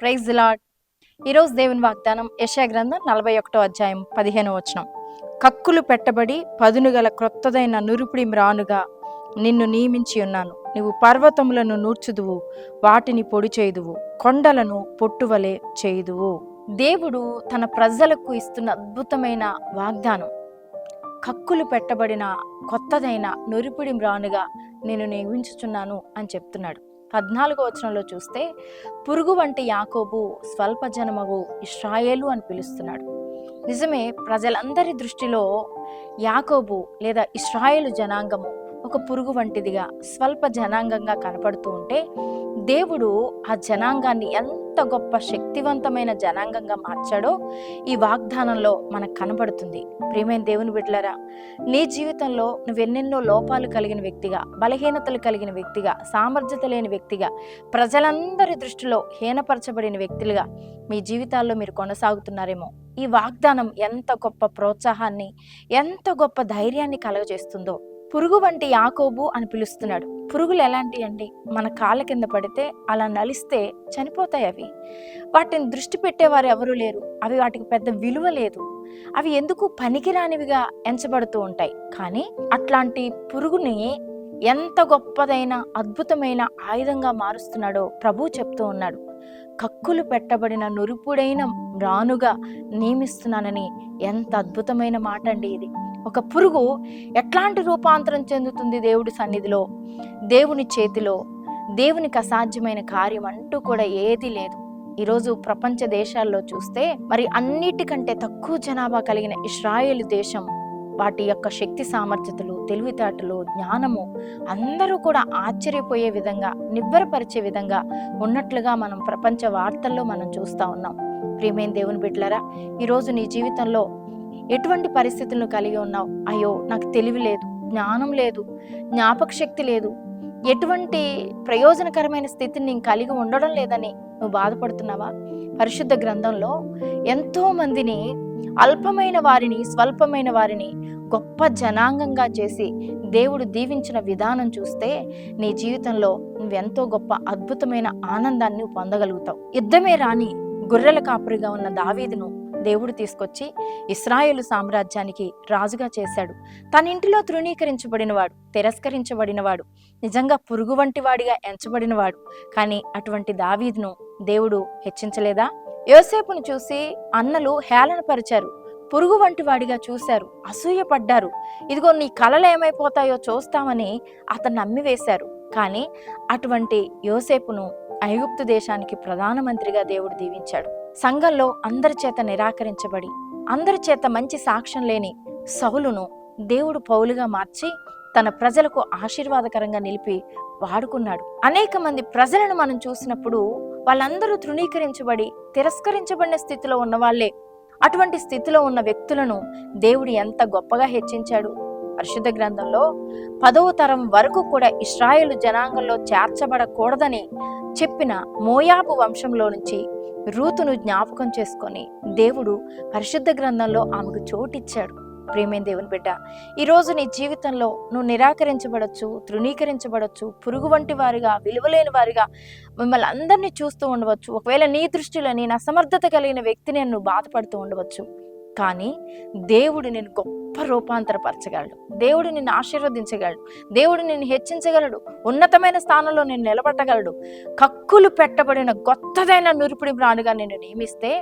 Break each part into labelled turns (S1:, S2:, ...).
S1: Praise lord ఈరోజు దేవుని వాగ్దానం యశా గ్రంథం నలభై ఒకటో అధ్యాయం పదిహేను వచనం. కక్కులు పెట్టబడి పదును గల క్రొత్తదైన నురుపుడి మ్రానుగా నిన్ను నియమించి ఉన్నాను. నువ్వు పర్వతములను నూర్చుదువు వాటిని పొడి చేయుదువు కొండలను పొట్టువలే చేయుదువు. దేవుడు తన ప్రజలకు ఇస్తున్న అద్భుతమైన వాగ్దానం. కక్కులు పెట్టబడిన కొత్తదైన నురిపిడి మ్రానుగా నేను నియమించుచున్నాను అని చెప్తున్నాడు. పద్నాలుగో వచనంలో చూస్తే పురుగు వంటి యాకోబు స్వల్ప జనమగు ఇస్రాయేలు అని పిలుస్తున్నాడు. నిజమే ప్రజలందరి దృష్టిలో యాకోబు లేదా ఇస్రాయేలు జనాంగము ఒక పురుగు వంటిదిగా స్వల్ప జనాంగంగా కనపడుతూ ఉంటే దేవుడు ఆ జనాంగాన్ని ఎంత గొప్ప శక్తివంతమైన జనాంగంగా మార్చాడో ఈ వాగ్దానంలో మనకు కనబడుతుంది. ప్రియమైన దేవుని బిడ్డలరా నీ జీవితంలో నువ్వెన్నెన్నో లోపాలు కలిగిన వ్యక్తిగా బలహీనతలు కలిగిన వ్యక్తిగా సామర్థ్యత లేని వ్యక్తిగా ప్రజలందరి దృష్టిలో హీనపరచబడిన వ్యక్తులుగా మీ జీవితాల్లో మీరు కొనసాగుతున్నారేమో. ఈ వాగ్దానం ఎంత గొప్ప ప్రోత్సాహాన్ని ఎంత గొప్ప ధైర్యాన్ని కలుగజేస్తుందో పురుగు వంటి యాకోబు అని పిలుస్తున్నాడు. పురుగులు ఎలాంటి అండి? మన కాళ్ళ కింద పడితే అలా నలిస్తే చనిపోతాయి అవి. వాటిని దృష్టి పెట్టేవారు ఎవరూ లేరు. అవి వాటికి పెద్ద విలువ లేదు. అవి ఎందుకు పనికిరానివిగా ఎంచబడుతూ ఉంటాయి? కానీ అట్లాంటి పురుగుని ఎంత గొప్పదైన అద్భుతమైన ఆయుధంగా మారుస్తున్నాడో ప్రభు చెప్తూ ఉన్నాడు. కక్కులు పెట్టబడిన నురుపుడైన రానుగా నియమిస్తున్నానని ఎంత అద్భుతమైన మాట అండి ఇది. ఒక పురుగు ఎట్లాంటి రూపాంతరం చెందుతుంది దేవుడి సన్నిధిలో? దేవుని చేతిలో దేవునికి అసాధ్యమైన కార్యం అంటూ కూడా ఏది లేదు. ఈరోజు ప్రపంచ దేశాల్లో చూస్తే మరి అన్నిటికంటే తక్కువ జనాభా కలిగిన ఇస్రాయేల్ దేశం వాటి యొక్క శక్తి సామర్థ్యతలు తెలివితేటలు జ్ఞానము అందరూ కూడా ఆశ్చర్యపోయే విధంగా నివ్వెరపరిచే విధంగా ఉన్నట్లుగా మనం ప్రపంచ వార్తల్లో మనం చూస్తూ ఉన్నాం. ప్రియమైన దేవుని బిడ్డలరా ఈరోజు నీ జీవితంలో ఎటువంటి పరిస్థితులను కలిగి ఉన్నావు? అయ్యో నాకు తెలివి లేదు జ్ఞానం లేదు జ్ఞాపక శక్తి లేదు. ఎటువంటి ప్రయోజనకరమైన స్థితిని నేను కలిగి ఉండడం లేదని నువ్వు బాధపడుతున్నావా? పరిశుద్ధ గ్రంథంలో ఎంతో మందిని అల్పమైన వారిని స్వల్పమైన వారిని గొప్ప జనాంగంగా చేసి దేవుడు దీవించిన విధానం చూస్తే నీ జీవితంలో నువ్వెంతో గొప్ప అద్భుతమైన ఆనందాన్ని పొందగలుగుతావు. యుద్ధమే రాని గొర్రెల కాపురిగా ఉన్న దావీదును దేవుడు తీసుకొచ్చి ఇస్రాయేలు సామ్రాజ్యానికి రాజుగా చేశాడు. తన ఇంటిలో తృణీకరించబడినవాడు తిరస్కరించబడినవాడు నిజంగా పురుగు వంటి వాడిగా ఎంచబడినవాడు. కానీ అటువంటి దావీదును దేవుడు హెచ్చించలేదా? యోసేపును చూసి అన్నలు హేళనపరిచారు. పురుగు వంటి వాడిగా చూశారు. అసూయపడ్డారు. ఇదిగో నీ కలలు ఏమైపోతాయో చూస్తామని అతను నమ్మివేశారు. కానీ అటువంటి యోసేపును ఐగుప్తు దేశానికి ప్రధానమంత్రిగా దేవుడు దీవించాడు. సంఘంలో అందరి చేత నిరాకరించబడి అందరి చేత మంచి సాక్ష్యం లేని సౌలును దేవుడు పౌలుగా మార్చి తన ప్రజలకు ఆశీర్వాదకరంగా నిలిపి వాడుకున్నాడు. అనేక మంది ప్రజలను మనం చూసినప్పుడు వాళ్ళందరూ తృణీకరించబడి తిరస్కరించబడిన స్థితిలో ఉన్నవాళ్ళే అటువంటి స్థితిలో ఉన్న వ్యక్తులను దేవుడు ఎంత గొప్పగా హెచ్చించాడు. పరిశుద్ధ గ్రంథంలో పదవ తరం వరకు కూడా ఇస్రాయేలు జనాంగంలో చేర్చబడకూడదని చెప్పిన మోయాబు వంశంలో నుంచి రూతును జ్ఞాపకం చేసుకొని దేవుడు పరిశుద్ధ గ్రంథంలో ఆమెకు చోటిచ్చాడు. ప్రేమే దేవుని బిడ్డ. ఈరోజు నీ జీవితంలో నువ్వు నిరాకరించబడచ్చు తృణీకరించబడచ్చు పురుగు వంటి వారిగా విలువలేని వారిగా మిమ్మల్ని అందరినీ చూస్తూ ఉండవచ్చు. ఒకవేళ నీ దృష్టిలో నేను అసమర్థత కలిగిన వ్యక్తిని నువ్వు బాధపడుతూ ఉండవచ్చు. కానీ దేవుడు నేను గొప్ప రూపాంతరపరచగలడు. దేవుడు నిన్ను ఆశీర్వదించగలడు. దేవుడు నిన్ను హెచ్చించగలడు. ఉన్నతమైన స్థానంలో నేను నిలబట్టగలడు. కక్కులు పెట్టబడిన గొప్పదైన నురిపిడి ప్రాణిగా నేను నియమిస్తే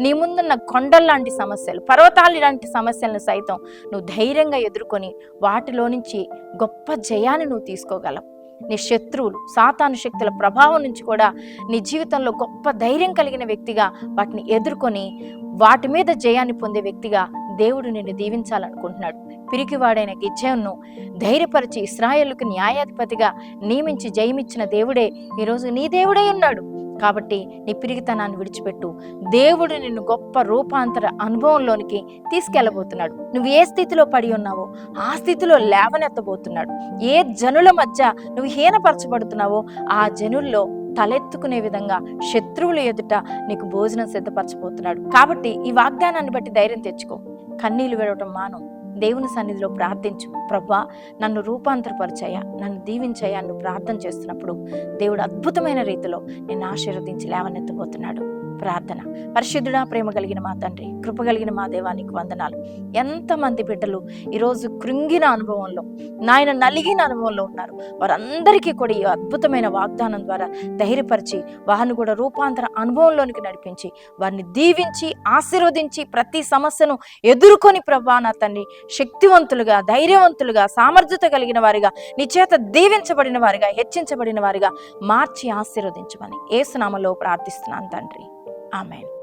S1: నీ ముందున్న కొండల్లాంటి సమస్యలు పర్వతాలు లాంటి సమస్యలను సైతం నువ్వు ధైర్యంగా ఎదుర్కొని వాటిలో నుంచి గొప్ప జయాన్ని నువ్వు తీసుకోగలవు. నీ శత్రువులు సాతాను శక్తుల ప్రభావం నుంచి కూడా నీ జీవితంలో గొప్ప ధైర్యం కలిగిన వ్యక్తిగా వాటిని ఎదుర్కొని వాటి మీద జయాన్ని పొందే వ్యక్తిగా దేవుడు నిన్ను దీవించాలనుకుంటున్నాడు. పిరికివాడైన గిజ్జయంను ధైర్యపరిచి ఇస్రాయేళ్ళకు న్యాయాధిపతిగా నియమించి జయమిచ్చిన దేవుడే ఈరోజు నీ దేవుడే ఉన్నాడు. కాబట్టి నీ పిరిగితనాన్ని విడిచిపెట్టు. దేవుడు నిన్ను గొప్ప రూపాంతర అనుభవంలోనికి తీసుకెళ్ళబోతున్నాడు. నువ్వు ఏ స్థితిలో పడి ఉన్నావో ఆ స్థితిలో లేవనెత్తబోతున్నాడు. ఏ జనుల మధ్య నువ్వు హీనపరచబడుతున్నావో ఆ జనుల్లో తలెత్తుకునే విధంగా శత్రువుల ఎదుట నీకు భోజనం సిద్ధపరచబోతున్నాడు. కాబట్టి ఈ వాగ్దానాన్ని బట్టి ధైర్యం తెచ్చుకో. కన్నీళ్ళు విడవటం మానవు దేవుని సన్నిధిలో ప్రార్థించు. ప్రభా నన్ను రూపాంతరపరిచయ నన్ను దీవించయ్యా నువ్వు ప్రార్థన చేస్తున్నప్పుడు దేవుడు అద్భుతమైన రీతిలో నేను ఆశీర్వదించి లేవనెత్తబోతున్నాడు. ప్రార్థన. పరిశుద్ధుడా ప్రేమ కలిగిన మా తండ్రి కృప కలిగిన మా దేవానికి వందనాలు. ఎంతమంది బిడ్డలు ఈరోజు కృంగిన అనుభవంలో నాయన నలిగిన అనుభవంలో ఉన్నారు. వారందరికీ కూడా ఈ అద్భుతమైన వాగ్దానం ద్వారా ధైర్యపరిచి వారిని కూడా రూపాంతర అనుభవంలోనికి నడిపించి వారిని దీవించి ఆశీర్వదించి ప్రతి సమస్యను ఎదుర్కొని ప్రభా నా తండ్రి శక్తివంతులుగా ధైర్యవంతులుగా సామర్థ్యత కలిగిన వారిగా నీ చేత దీవించబడిన వారిగా హెచ్చించబడిన వారిగా మార్చి ఆశీర్వదించమని ఏసునామలో ప్రార్థిస్తున్నాను తండ్రి. Amen.